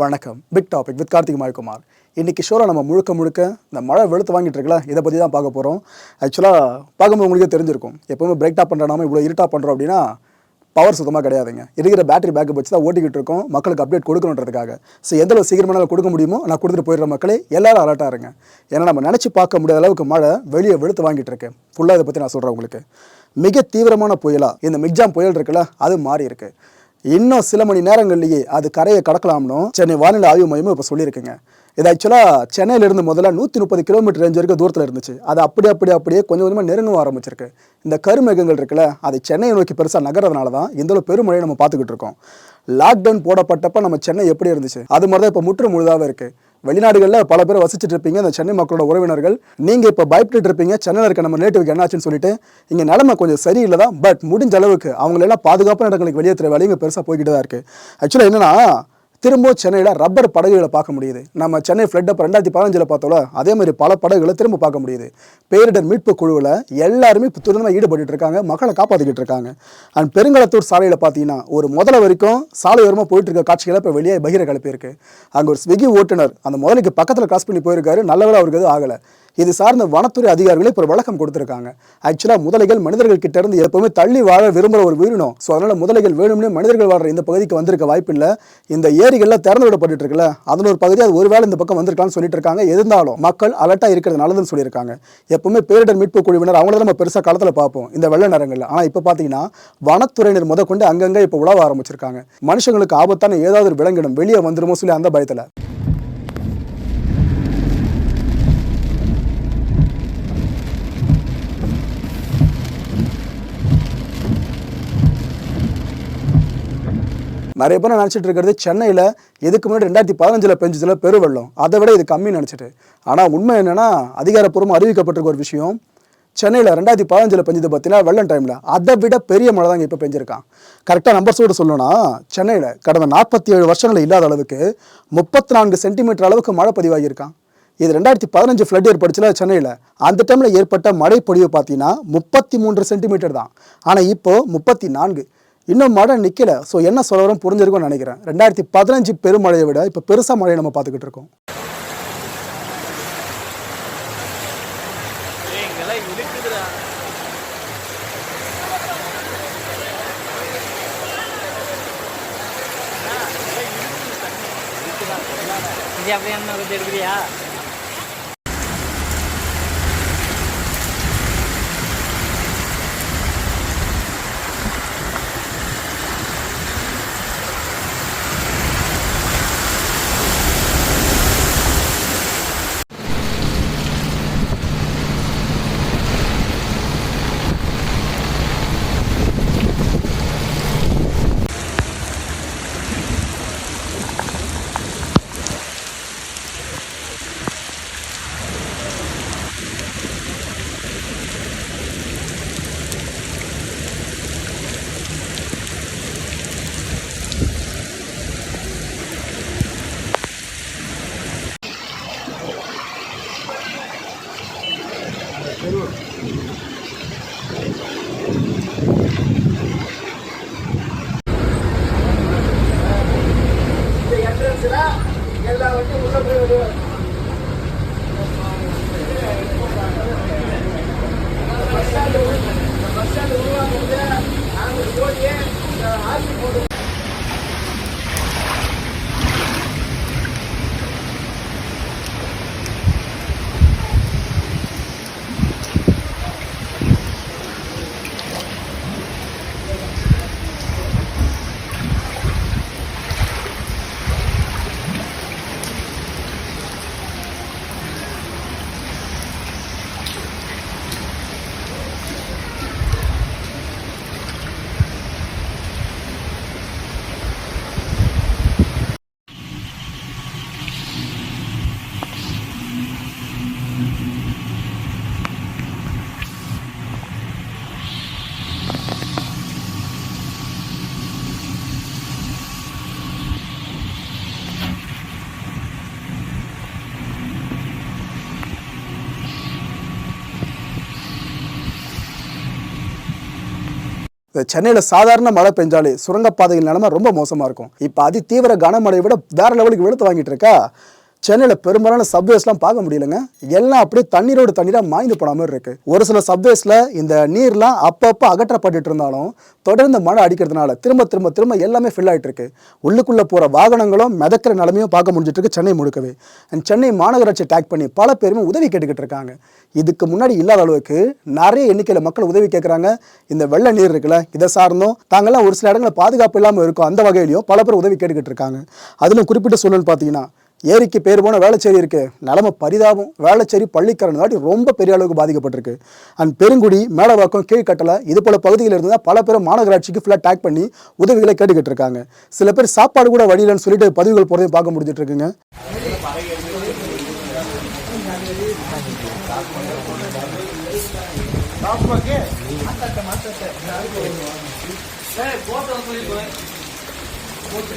வணக்கம். Big topic with Karthik Mayakumar இன்றைக்கி ஷோரை நம்ம முழுக்க முழுக்க இந்த மழை வெளுத்து வாங்கிட்டு இருக்கல இதை பற்றி தான் பார்க்க போகிறோம் ஆக்சுவலாக பார்க்கும்போது உங்களுக்கே தெரிஞ்சிருக்கும். எப்போவுமே பிரேக் டாப் பண்ணுறாம இவ்வளோ இருட்டா பண்ணுறோம் அப்படின்னா பவர் சுத்தமாக கிடையாதுங்க. இருக்கிற பேட்டரி பேக்கப் வச்சு தான் ஓட்டிக்கிட்டு இருக்கோம் மக்களுக்கு அப்டேட் கொடுக்கணுன்றதுக்காக. ஸோ எந்த அளவு சீக்கிரமாக கொடுக்க முடியுமோ நான் கொடுத்துட்டு போயிடுற மக்களே எல்லாரும் அலர்ட்டாக இருங்க. ஏன்னா நம்ம நினச்சி பார்க்க முடியாத அளவுக்கு மழை வெளியே வெளுத்து வாங்கிட்டு இருக்கேன் ஃபுல்லாக இதை பற்றி நான் சொல்கிறேன் உங்களுக்கு. மிக தீவிரமான புயலாக இந்த மிக்ஜாம் புயல் இருக்குல்ல அது மாறி இருக்குது இன்னும் சில மணி நேரங்கள்லேயே அது கரையை கடக்கலாம்னு சென்னை வானிலை ஆய்வு மையமும் இப்போ சொல்லியிருக்குங்க. இது ஆக்சுவலாக சென்னையிலிருந்து முதல்ல நூற்றி முப்பது கிலோமீட்டர் ரேஞ்ச் வரைக்கும் தூரத்தில் இருந்துச்சு. அது அப்படி அப்படி அப்படியே கொஞ்சம் கொஞ்சமாக நெருங்கவும் ஆரம்பிச்சிருக்கு. இந்த கருமேகங்கள் இருக்குல்ல அது சென்னையை நோக்கி பெருசாக நகர்றதுனால தான் இந்த பெருமழையை நம்ம பார்த்துக்கிட்டு இருக்கோம். லாக்டவுன் போடப்பட்டப்போ நம்ம சென்னை எப்படி இருந்துச்சு? அது மாதிரி தான் இப்போ முற்று முழுதாகவே இருக்குது வெளிநாடுகளில் பல பேர் வசிச்சுட்டு இருப்பீங்க இந்த சென்னை மக்களோட உறவினர்கள். நீங்கள் இப்போ பயப்பட்டு இருப்பீங்க சென்னையில் இருக்க நம்ம நேட்டிவ்க்கு என்னாச்சுன்னு சொல்லிட்டு இங்கே நிலைமை கொஞ்சம் சரியில்லை தான். பட் முடிஞ்ச அளவுக்கு அவங்களெல்லாம் பாதுகாப்பான இடங்களுக்கு வெளியேற்ற வேலையும் இங்கே பெருசாக போய்கிட்டு தான் இருக்குது ஆக்சுவலாக என்னென்னா திரும்ப சென்னையில் ரப்பர் படகுகளை பார்க்க முடியுது. நம்ம சென்னை ஃப்ளட் அப்போ ரெண்டாயிரத்தி பதினஞ்சில் பார்த்தோம்ல அதே மாதிரி பல படகுகளை திரும்ப பார்க்க முடியுது. பேரிடர் மீட்பு குழுவில் எல்லாருமே இப்போ துரிதமாக ஈடுபட்டு இருக்காங்க மக்களை காப்பாற்றிக்கிட்டு இருக்காங்க. அண்ட் பெருங்களத்தூர் சாலையில் பார்த்தீங்கன்னா ஒரு முதல வரைக்கும் சாலையோரமாக போயிட்டு இருக்க காட்சிகளை இப்போ வெளியே பகிர கலப்பியிருக்கு அங்கே ஒரு ஸ்விக்கி ஓட்டுநர் அந்த முதலுக்கு பக்கத்தில் கிராஸ் பண்ணி போயிருக்காரு நல்லவேளை அவருக்கு எதுவும் ஆகலை. இது சார்ந்த வனத்துறை அதிகாரிகளே இப்போ விளக்கம் கொடுத்துருக்காங்க. ஆக்சுவலாக முதலைகள் மனிதர்கள் கிட்ட இருந்து எப்பவுமே தள்ளி வாழ விரும்புகிற ஒரு உயிரினம். ஸோ அதனால் முதலைகள் வேணும்னே மனிதர்கள் வாழ்கிற இந்த பகுதிக்கு வந்திருக்க வாய்ப்பில்லை. இந்த ஏரிகள்லாம் திறந்து விடப்பட்டு இருக்குல்ல அதில் ஒரு பகுதி அது ஒருவேளை இந்த பக்கம் வந்திருக்கலாம்னு சொல்லிட்டு இருக்காங்க இருந்தாலும் மக்கள் அலர்ட்டாக இருக்கிறது நல்லதுன்னு சொல்லியிருக்காங்க. எப்பவுமே பேரிடர் மீட்பு குழுவினர் அவங்கள நம்ம பெருசாக காலத்துல பார்ப்போம் இந்த வெள்ள நேரங்களில். ஆனால் இப்போ பார்த்தீங்கன்னா வனத்துறையினர் முதற்கொண்டு கொண்டு அங்கங்கே இப்போ உழவ ஆரம்பிச்சிருக்காங்க. மனுஷங்களுக்கு ஆபத்தான ஏதாவது ஒரு விலங்கினம் வெளியே வந்துருமோ சொல்லி அந்த பயத்தில். நிறைய பேர் நினச்சிட்டு இருக்கிறது சென்னையில் இதுக்கு முன்னாடி ரெண்டாயிரத்தி பதினஞ்சில் பெஞ்சதில் பெருவெள்ளம். அதை விட இது கம்மி நினச்சிட்டு. ஆனால் உண்மை என்னென்னா அதிகாரப்பூர்வமாக அறிவிக்கப்பட்டிருக்க ஒரு விஷயம் சென்னையில் ரெண்டாயிரத்தி பதினஞ்சில் பெஞ்சது பார்த்தீங்கன்னா வெள்ளம் டைமில் அதை விட பெரிய மழை தான் இப்போ பெஞ்சிருக்கான். கரெக்டாக நம்பர்ஸோடு சொல்லணும்னா சென்னையில் கடந்த நாற்பத்தி ஏழு வருஷங்களில் இல்லாத அளவுக்கு முப்பத்தி நான்கு சென்டிமீட்டர் அளவுக்கு மழை பதிவாகியிருக்கான். இது ரெண்டாயிரத்தி பதினஞ்சு ஃப்ளட் ஏற்பட்டுச்சுல சென்னையில். அந்த டைமில் ஏற்பட்ட மழை பொழிவு பார்த்தீங்கன்னா முப்பத்தி மூன்று சென்டிமீட்டர் தான். ஆனால் இப்போது முப்பத்தி நான்கு. இன்னும் மழை நிற்கல ஸோ என்ன சொல்லவரம் புரிஞ்சிருக்கும்னு நினைக்கிறேன் ரெண்டாயிரத்தி பதினஞ்சு பெருமழையை விட இப்போ பெருசாக மழையை நம்ம பார்த்துக்கிட்டு இருக்கோம் அப்படியே என்ன எடுக்கிறியா எல்லா வண்டியும் உள்ள போய் விடுவாங்க பஸ் ஸ்டாண்டு பஸ் ஸ்டாண்டு உருவாக்க நாங்கள் சென்னையில் சாதாரண மழை பெஞ்சாலே சுரங்கப்பாதையில் நிலமை ரொம்ப மோசமாக இருக்கும். இப்போ அதி தீவிர கனமழையை விட வேற லெவலுக்கு வெளுத்து வாங்கிட்டு இருக்கா? சென்னையில் பெரும்பாலான சப்வேஸ்லாம் பார்க்க முடியலங்க. எல்லாம் அப்படியே தண்ணீரோடு தண்ணீராக மாய்ந்து போன மாதிரி இருக்குது ஒரு சில சப்வேஸில் இந்த நீர்லாம் அப்பப்போ அகற்றப்பட்டுட்டு இருந்தாலும் தொடர்ந்து மழை அடிக்கிறதுனால திரும்ப திரும்ப திரும்ப எல்லாமே ஃபில் ஆகிட்டு இருக்கு. உள்ளுக்குள்ளே போகிற வாகனங்களும் மிதக்கிற நிலமையும் பார்க்க முடிஞ்சிட்டு இருக்கு சென்னை முழுக்கவே. அண்ட் சென்னை மாநகராட்சி டேக் பண்ணி பல பேருமே உதவி கேட்டுக்கிட்டு இருக்காங்க. இதுக்கு முன்னாடி இல்லாத அளவுக்கு நிறைய எண்ணிக்கையில் மக்கள் உதவி கேட்குறாங்க இந்த வெள்ள நீர் இருக்குல்ல இதை சார்ந்தும் தாங்கெல்லாம் ஒரு சில இடங்களில் பாதுகாப்பு இல்லாமல் இருக்கும் அந்த வகையிலையும் பல பேர் உதவி கேட்டுக்கிட்டு இருக்காங்க. அதிலும் குறிப்பிட்ட சூழல் பார்த்தீங்கன்னா ஏரிக்கு பேர் போன வேளச்சேரி இருக்குது நிலமை பரிதாபம். வேளச்சேரி பள்ளிக்கரண் தாட்டி ரொம்ப பெரிய அளவுக்கு பாதிக்கப்பட்டிருக்கு. அண்ட் பெருங்குடி மேலவாக்கம் கீழ்கட்டளை இது போல பகுதியில் இருந்து தான் பல பேர் மாநகராட்சிக்கு ஃபுல்லாக டேக் பண்ணி உதவிகளை கேட்டுக்கிட்டு இருக்காங்க. சில பேர் சாப்பாடு கூட வழியிலன்னு சொல்லிட்டு பதிவுகள் போகிறதையும் பார்க்க முடிஞ்சிட்டு இருக்குங்க. போட்டு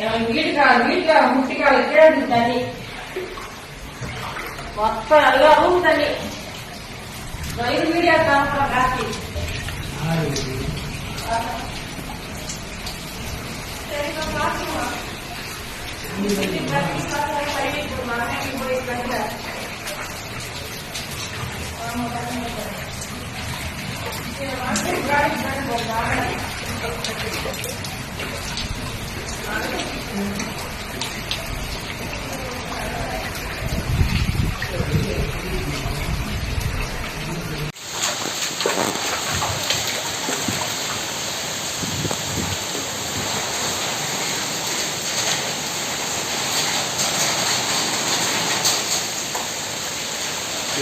என் வீட்டுக்கார வீட்டுக்கார முட்டிக்கால கீழே தண்ணி மொத்தம் எல்லா ரூம் தண்ணி வயிறு மீடியா தானப்பா காசி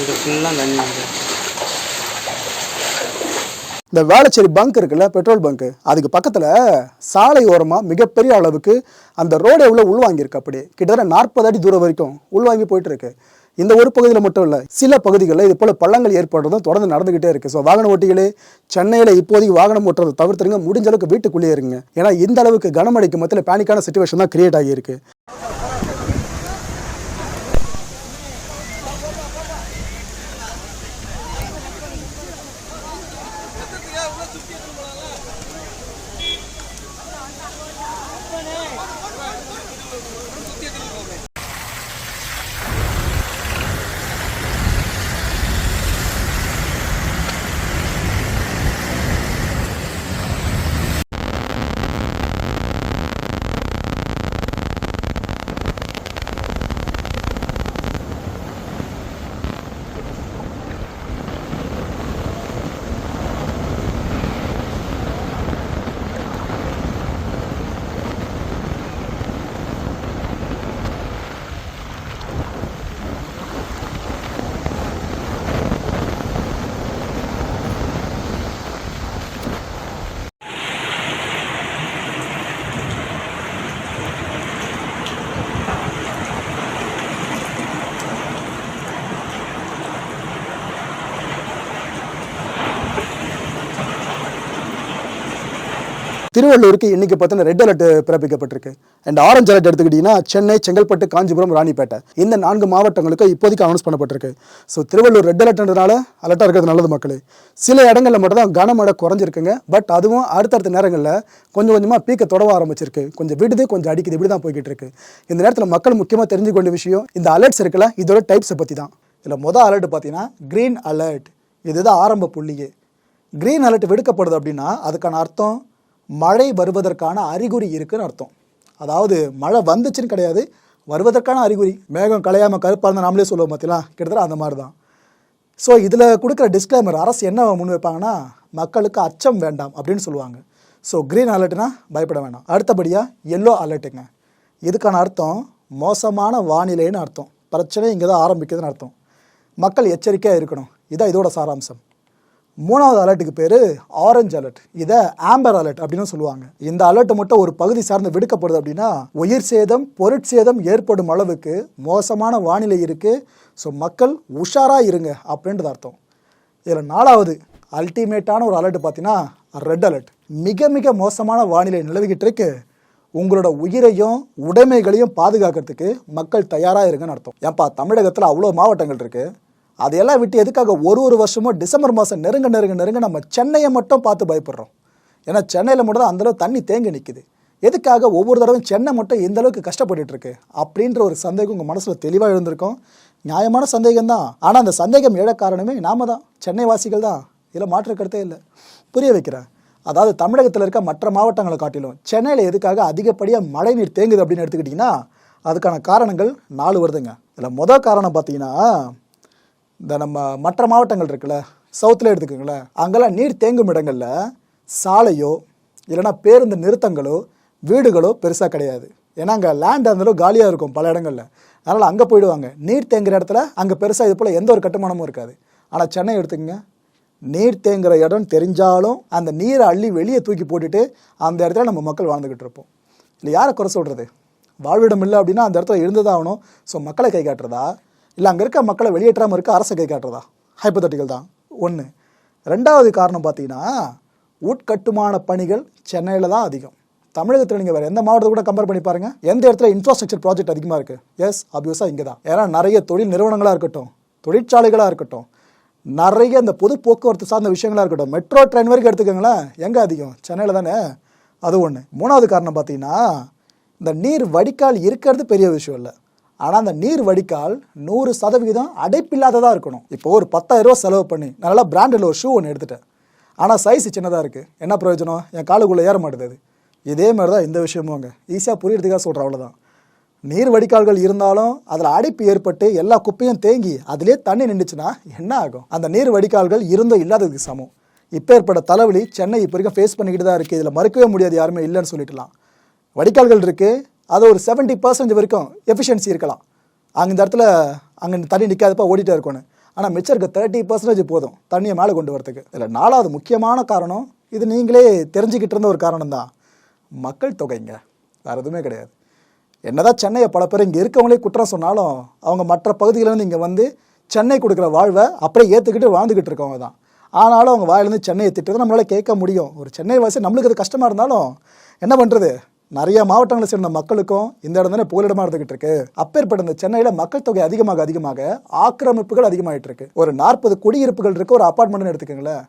இது ஃபுல்லாக தண்ணி வந்து இந்த வேளச்சேரி பங்க் இருக்குல்ல பெட்ரோல் பங்க் அதுக்கு பக்கத்தில் சாலை ஓரமாக மிகப்பெரிய அளவுக்கு அந்த ரோடு எவ்வளோ உள்வாங்கியிருக்கு அப்படியே கிட்டத்தட்ட நாற்பது அடி தூரம் வரைக்கும் உள்வாங்கி போயிட்டுருக்கு. இந்த ஒரு பகுதியில் மட்டும் இல்லை சில பகுதிகளில் இது போல் பள்ளங்கள் ஏற்படுறதும் தொடர்ந்து நடந்துகிட்டே இருக்குது ஸோ வாகன ஓட்டிகளே சென்னையில் இப்போதைக்கு வாகனம் ஓட்டுறதை தவிர்த்துருங்க. முடிஞ்ச அளவுக்கு வீட்டுக்குள்ளேயே இருங்க. ஏன்னா இந்த அளவுக்கு கனமழைக்கு மத்தியில் பேனிக்கான சுச்சுவேஷன் தான் கிரியேட் ஆகியிருக்கு. திருவள்ளூருக்கு இன்றைக்கி பார்த்தீங்கன்னா ரெட் அலர்ட் பிறப்பிக்கப்பட்டிருக்கு. அண்ட் ஆரஞ்ச் அலர்ட் எடுத்துக்கிட்டிங்கன்னா சென்னை செங்கல்பட்டு காஞ்சிபுரம் ராணிப்பேட்டை. இந்த நான்கு மாவட்டங்களுக்கு இப்போதைக்கு அனௌன்ஸ் பண்ணப்பட்டிருக்கு. ஸோ திருவள்ளூர் ரெட் அலர்ட்ன்றதுனால அலர்ட்டாக இருக்கிறது நல்லது மக்களே. சில இடங்களில் மட்டும் தான் கனமழை குறைஞ்சிருக்குங்க. பட் அதுவும் அடுத்தடுத்த நேரங்களில் கொஞ்சம் கொஞ்சமாக பீக்க தொடவ ஆரம்பிச்சிருக்கு. கொஞ்சம் விடுது கொஞ்சம் அடிக்குது. இப்படி தான் போய்கிட்டு இருக்கு இந்த நேரத்தில் மக்கள் முக்கியமாக தெரிஞ்சுக்க வேண்டிய விஷயம் இந்த அலர்ட்ஸ் இருக்குல்ல இதோட டைப்ஸை பற்றி தான் இதில் மொதல் அலர்ட் பார்த்தீங்கன்னா க்ரீன் அலர்ட் இதுதான் ஆரம்ப புள்ளியே. க்ரீன் அலர்ட் விடுக்கப்படுது அப்படின்னா அதுக்கான அர்த்தம் மழை வருவதற்கான அறிகுறி இருக்குன்னு அர்த்தம். அதாவது மழை வந்துச்சுன்னு கிடையாது வருவதற்கான அறிகுறி. மேகம் கலையாமல் கருப்பாக இருந்தால் நாமளே சொல்லுவோம் பார்த்தீங்களா கிட்டத்தட்ட அந்த மாதிரி தான் ஸோ இதில் கொடுக்குற டிஸ்க்ளைமர் அரசு என்ன முன் வைப்பாங்கன்னா மக்களுக்கு அச்சம் வேண்டாம் அப்படின்னு சொல்லுவாங்க. ஸோ க்ரீன் அலர்ட்னா பயப்பட வேண்டாம் அடுத்தபடியாக எல்லோ அலர்ட்டுங்க இதுக்கான அர்த்தம் மோசமான வானிலைன்னு அர்த்தம். பிரச்சனை இங்கே தான் ஆரம்பிக்குதுன்னு அர்த்தம். மக்கள் எச்சரிக்கையாக இருக்கணும். இதான் இதோட சாராம்சம். மூணாவது அலர்ட்டுக்கு பேர் ஆரஞ்சு அலர்ட் இதை ஆம்பர் அலர்ட் அப்படின்னு சொல்லுவாங்க. இந்த அலர்ட் மட்டும் ஒரு பகுதி சார்ந்து விடுக்கப்படுது அப்படின்னா உயிர் சேதம் பொருட்சேதம் ஏற்படும் அளவுக்கு மோசமான வானிலை இருக்குது ஸோ மக்கள் உஷாராக இருங்க அப்படின்றது அர்த்தம். இதில் நாலாவது அல்டிமேட்டான ஒரு அலர்ட் பார்த்தீங்கன்னா ரெட் அலர்ட் மிக மிக மோசமான வானிலை நிலவிக்கிட்டு இருக்கு. உங்களோட உயிரையும் உடைமைகளையும் பாதுகாக்கிறதுக்கு மக்கள் தயாராக இருங்கன்னு அர்த்தம். ஏன்பா தமிழகத்தில் அவ்வளோ மாவட்டங்கள் இருக்குது அதையெல்லாம் விட்டு எதுக்காக ஒரு ஒரு வருஷமும் டிசம்பர் மாதம் நெருங்க நெருங்க நெருங்க நம்ம சென்னையை மட்டும் பார்த்து பயப்படுறோம். ஏன்னா சென்னையில் மட்டும் தான் அந்தளவு தண்ணி தேங்கி நிற்குது எதுக்காக ஒவ்வொரு தடவையும் சென்னை மட்டும் எந்த அளவுக்கு கஷ்டப்பட்டுட்டு இருக்கு அப்படின்ற ஒரு சந்தேகம் உங்கள் மனசில் தெளிவாக எழுந்திருக்கும். நியாயமான சந்தேகம் தான். ஆனால் அந்த சந்தேகம் எழ காரணமே நாம தான். சென்னை வாசிகள் தான். இதில் மாற்று கருத்தே இல்லை. புரிய வைக்கிறேன். அதாவது தமிழகத்தில் இருக்க மற்ற மாவட்டங்களை காட்டிலும் சென்னையில் எதுக்காக அதிகப்படியாக மழை நீர் தேங்குது அப்படின்னு எடுத்துக்கிட்டிங்கன்னா அதுக்கான காரணங்கள் நாலு வருதுங்க. இதில் மொதல் காரணம் பார்த்தீங்கன்னா இந்த நம்ம மற்ற மாவட்டங்கள் இருக்குல்ல சவுத்தில் எடுத்துக்கோங்களேன் அங்கெல்லாம் நீர் தேங்கும் இடங்களில் சாலையோ இல்லைன்னா பேருந்து நிறுத்தங்களோ வீடுகளோ பெருசாக கிடையாது. ஏன்னா அங்கே லேண்ட் அந்தளவு காலியாக இருக்கும் பல இடங்களில். அதனால் அங்கே போயிடுவாங்க. நீர் தேங்குற இடத்துல அங்கே பெருசாக இது போல் எந்த ஒரு கட்டுமானமும் இருக்காது. ஆனால் சென்னை எடுத்துக்கங்க. நீர் தேங்குற இடம் தெரிஞ்சாலும் அந்த நீரை அள்ளி வெளியே தூக்கி போட்டுட்டு அந்த இடத்துல நம்ம மக்கள் வாழ்ந்துக்கிட்டு இருப்போம். இல்லை யாரை குறை சொல்கிறது வாழ்விடம் இல்லை அப்படின்னா அந்த இடத்துல இருந்துதான் ஆகணும். ஸோ மக்களை கை காட்டுறதா? இல்லை அங்கே இருக்க மக்களை வெளியேற்றாமல் இருக்க அரசை கை காட்டுறதா? ஹைப்பத்தட்டிக்கல் தான். ஒன்று ரெண்டாவது காரணம் பார்த்தீங்கன்னா உட்கட்டுமான பணிகள் சென்னையில் தான் அதிகம். தமிழகத்தில் நீங்கள் வேறு எந்த மாவட்டத்தை கூட கம்பேர் பண்ணி பாருங்கள் எந்த இடத்துல இன்ஃப்ராஸ்ட்ரக்சர் ப்ராஜெக்ட் அதிகமாக இருக்குது எஸ் அபியூஸாக இங்கே தான். ஏன்னா நிறைய தொழில் நிறுவனங்களாக இருக்கட்டும் தொழிற்சாலைகளாக இருக்கட்டும் நிறைய இந்த பொது போக்குவரத்து சார்ந்த விஷயங்களாக இருக்கட்டும் மெட்ரோ ட்ரெயின் வரைக்கும் எடுத்துக்கோங்களேன் எங்கே அதிகம்? சென்னையில் தானே? அது ஒன்று மூணாவது காரணம் பார்த்தீங்கன்னா இந்த நீர் வடிகால் இருக்கிறது பெரிய விஷயம் இல்லை. ஆனால் அந்த நீர் வடிகால் நூறு சதவிகிதம் அடைப்பில்லாததாக இருக்கணும். இப்போ ஒரு பத்தாயிரம் ரூபா செலவு பண்ணி நல்லா பிராண்டில் ஒரு ஷூ ஒன்று எடுத்துட்டேன். ஆனால் சைஸ் சின்னதாக இருக்குது என்ன பிரயோஜனம்? என் காலுக்குள்ளே ஏற மாட்டேது இதே மாதிரி தான் இந்த விஷயமும் அங்கே ஈஸியாக புரியறதுக்காக சொல்கிறேன் அவ்வளோதான் நீர் வடிகால்கள் இருந்தாலும் அதில் அடைப்பு ஏற்பட்டு எல்லா குப்பையும் தேங்கி அதிலே தண்ணி நின்றுச்சுன்னா என்ன ஆகும்? அந்த நீர் வடிகால்கள் இருந்தோ இல்லாததுக்கு சமம். இப்போ ஏற்பட்ட தலைவலி சென்னை இப்போ வரைக்கும் ஃபேஸ் பண்ணிக்கிட்டு தான் இருக்குது இதில் மறுக்கவே முடியாது யாருமே இல்லைன்னு சொல்லிட்டுலாம். வடிகால்கள் இருக்குது அது ஒரு செவன்ட்டி பர்சன்ட் வரைக்கும் எஃபிஷியன்சி இருக்கலாம். அங்கே இந்த இடத்துல அங்கே தண்ணி நிற்காதப்ப ஓடிட்டே இருக்கணும். ஆனால் மிச்சம் இருக்க தேர்ட்டி பர்சன்டேஜ் போதும் தண்ணியை மேலே கொண்டு வரதுக்கு. இதில் நாலாவது முக்கியமான காரணம் இது நீங்களே தெரிஞ்சுக்கிட்டு இருந்த ஒரு காரணம் தான் மக்கள் தொகைங்க. வேறு எதுவுமே கிடையாது. என்னதான் சென்னையை பல பேர் இங்கே இருக்கவங்களே குற்றம் சொன்னாலும் அவங்க மற்ற பகுதிகளிலேருந்து இங்கே வந்து சென்னை கொடுக்குற வாழ்வை அப்படியே ஏற்றுக்கிட்டு வாழ்ந்துக்கிட்டு இருக்கவங்க தான். ஆனாலும் அவங்க வாயிலேருந்து சென்னையை திட்டுறது நம்மளால் கேட்க முடியும். ஒரு சென்னை வாசி நம்மளுக்கு அது கஷ்டமாக இருந்தாலும் என்ன பண்ணுறது நிறைய மாவட்டங்களை சேர்ந்த மக்களுக்கும் இந்த இடம் தானே புகலிடமாக இருந்துகிட்டு இருக்கு. அப்பேற்பட்ட இந்த சென்னையில் மக்கள் தொகை அதிகமாக அதிகமாக ஆக்கிரமிப்புகள் அதிகமாகிட்டு இருக்கு. ஒரு நாற்பது குடியிருப்புகள் இருக்கு ஒரு அப்பார்ட்மெண்ட்னு எடுத்துக்கோங்களேன்.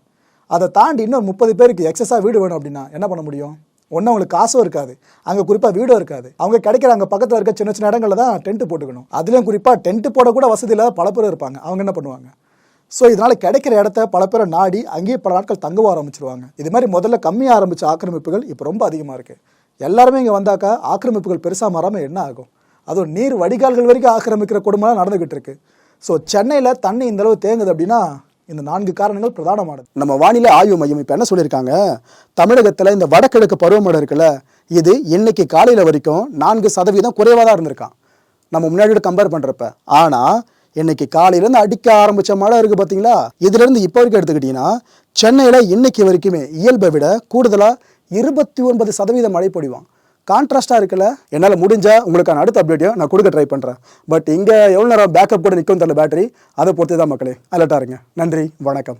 அதை தாண்டி இன்னும் முப்பது பேருக்கு எக்ஸஸாக வீடு வேணும் அப்படின்னா என்ன பண்ண முடியும்? ஒன்றும் அவங்களுக்கு காசும் இருக்காது. அங்கே குறிப்பாக வீடும் இருக்காது. அவங்க கிடைக்கிற அங்கே பக்கத்தில் இருக்க சின்ன சின்ன இடங்களில் தான் டென்ட் போட்டுக்கணும். அதுலேயும் குறிப்பாக டென்ட் போட கூட வசதி இல்லாத பல பேர் இருப்பாங்க. அவங்க என்ன பண்ணுவாங்க? ஸோ இதனால் கிடைக்கிற இடத்த பல பேரை நாடி அங்கேயே பல நாட்கள் தங்கவ ஆரம்பிச்சிருவாங்க. இது மாதிரி முதல்ல கம்மியாக ஆரம்பித்த ஆக்கிரமிப்புகள் இப்போ ரொம்ப அதிகமாக இருக்குது எல்லாருமே இங்கே வந்தாக்கா ஆக்கிரமிப்புகள் பெருசாக மாறாமல் என்ன ஆகும்? அதுவும் நீர் வடிகால்கள் வரைக்கும் ஆக்கிரமிக்கிற குடும்பம்லாம் நடந்துகிட்டு இருக்கு. ஸோ சென்னையில் தண்ணி இந்த அளவு தேங்குது அப்படின்னா இந்த நான்கு காரணங்கள் பிரதானமானது. நம்ம வானிலை ஆய்வு மையம் இப்போ என்ன சொல்லியிருக்காங்க? தமிழகத்தில் இந்த வடகிழக்கு பருவமழை இருக்குல்ல இது இன்னைக்கு காலையில் வரைக்கும் நான்கு சதவீதம் குறைவாக தான் இருந்திருக்கான். நம்ம முன்னாடி கம்பேர் பண்ணுறப்ப ஆனால் இன்னைக்கு காலையிலேருந்து அடிக்க ஆரம்பித்த மழை இருக்குது பார்த்தீங்களா? இதுலேருந்து இப்போ வரைக்கும் எடுத்துக்கிட்டிங்கன்னா சென்னையில் இன்னைக்கு வரைக்குமே இயல்பை விட கூடுதலாக இருபத்தி ஒன்பது சதவீதம் மழை பொழிவான். கான்ட்ராஸ்டாக இருக்குல்ல? என்னால் முடிஞ்சால் உங்களுக்கான அடுத்த அப்டேட்டையும் நான் கொடுக்க ட்ரை பண்ணுறேன் பட் இங்கே எவ்வளோ நேரம் பேக்கப் கூட நிற்கும் தெரியல பேட்டரி அதை பொறுத்து தான் மக்களே அலர்ட்டாக இருங்க. நன்றி வணக்கம்.